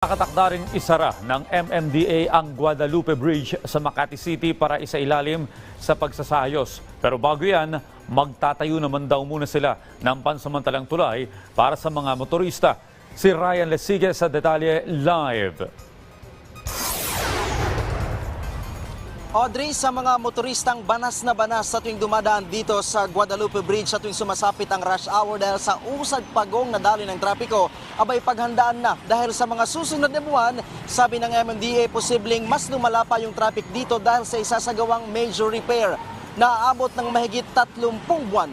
Nakatakda rin isara ng MMDA ang Guadalupe Bridge sa Makati City para isailalim sa pagsasayos. Pero bago yan, magtatayo naman daw muna sila ng pansamantalang tulay para sa mga motorista. Si Ryan Lesige sa detalye live. Audrey, sa mga motoristang banas na banas sa tuwing dumadaan dito sa Guadalupe Bridge sa tuwing sumasapit ang rush hour dahil sa usad pagong na daloy ng trapiko, abay paghandaan na. Dahil sa mga susunod na buwan, sabi ng MMDA, posibleng mas lumala pa yung traffic dito dahil sa isasagawang major repair na aabot ng mahigit 30 buwan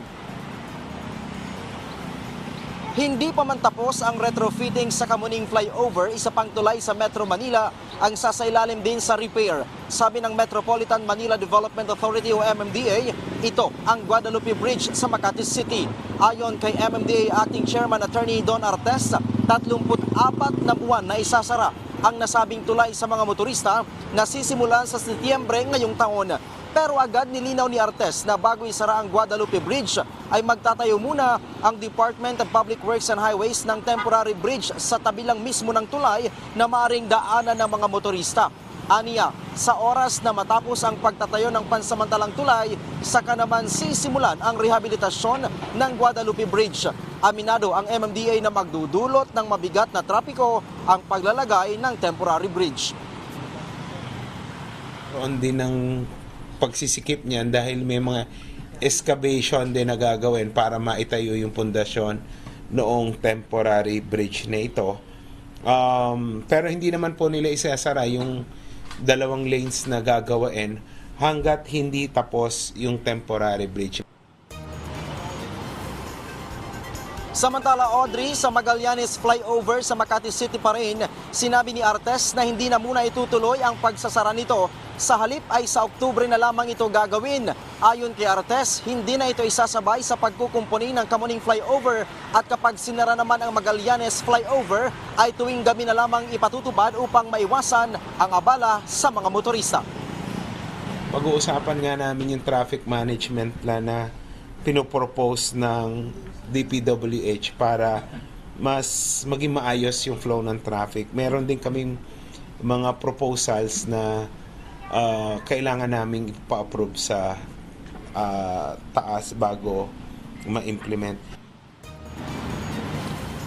hindi pa man tapos ang retrofitting sa Kamuning Flyover, isa pang tulay sa Metro Manila ang sasailalim din sa repair. Sabi ng Metropolitan Manila Development Authority o MMDA, ito ang Guadalupe Bridge sa Makati City. Ayon kay MMDA Acting Chairman Attorney Don Artes, 34 na buwan na isasara ang nasabing tulay sa mga motorista na sisimulan sa Setyembre ngayong taon. Pero agad nilinaw ni Artes na bago isara ang Guadalupe Bridge ay magtatayo muna ang Department of Public Works and Highways ng temporary bridge sa tabi lang mismo ng tulay na maaring daanan ng mga motorista. Aniya, sa oras na matapos ang pagtatayo ng pansamantalang tulay, saka naman sisimulan ang rehabilitasyon ng Guadalupe Bridge. Aminado ang MMDA na magdudulot ng mabigat na trapiko ang paglalagay ng temporary bridge. Roon din ng pagsisikip niyan dahil may mga excavation din na gagawin para maitayo yung pundasyon noong temporary bridge na ito. Um, pero hindi naman po nila isasara yung dalawang lanes na gagawain hanggat hindi tapos yung temporary bridge. Samantala Audrey, sa Magallanes flyover sa Makati City pa rin, sinabi ni Artes na hindi na muna itutuloy ang pagsasara nito. Sa halip ay sa Oktubre na lamang ito gagawin. Ayon kay Artes, hindi na ito isasabay sa pagkukumpuni ng Kamuning flyover at kapag sinara naman ang Magallanes flyover ay tuwing gabi na lamang ipatutupad upang maiwasan ang abala sa mga motorista. Pag-uusapan nga namin yung traffic management plan na pinopropose ng DPWH para mas maging maayos yung flow ng traffic. Meron din kaming mga proposals na ah, kailangan namin ipa-approve sa ah, taas bago ma-implement.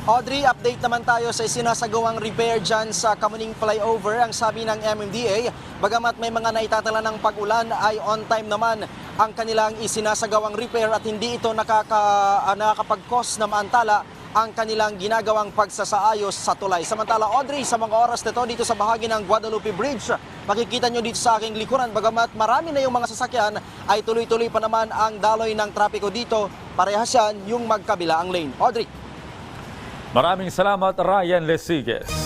Audrey, update naman tayo sa sinasagawang repair dyan sa Kamuning Flyover. Ang sabi ng MMDA, bagamat may mga naitatala ng pag-ulan ay on time naman ang kanilang isinasagawang repair at hindi ito nakaka, ah, nakakapag-cause na maantala ang kanilang ginagawang pagsasaayos sa tulay. Samantala, Audrey, sa mga oras nito dito sa bahagi ng Guadalupe Bridge, makikita nyo dito sa aking likuran, bagamat marami na yung mga sasakyan, ay tuloy-tuloy pa naman ang daloy ng trapiko dito. Parehas yan yung magkabila ang lane. Audrey. Maraming salamat Ryan Lesigues.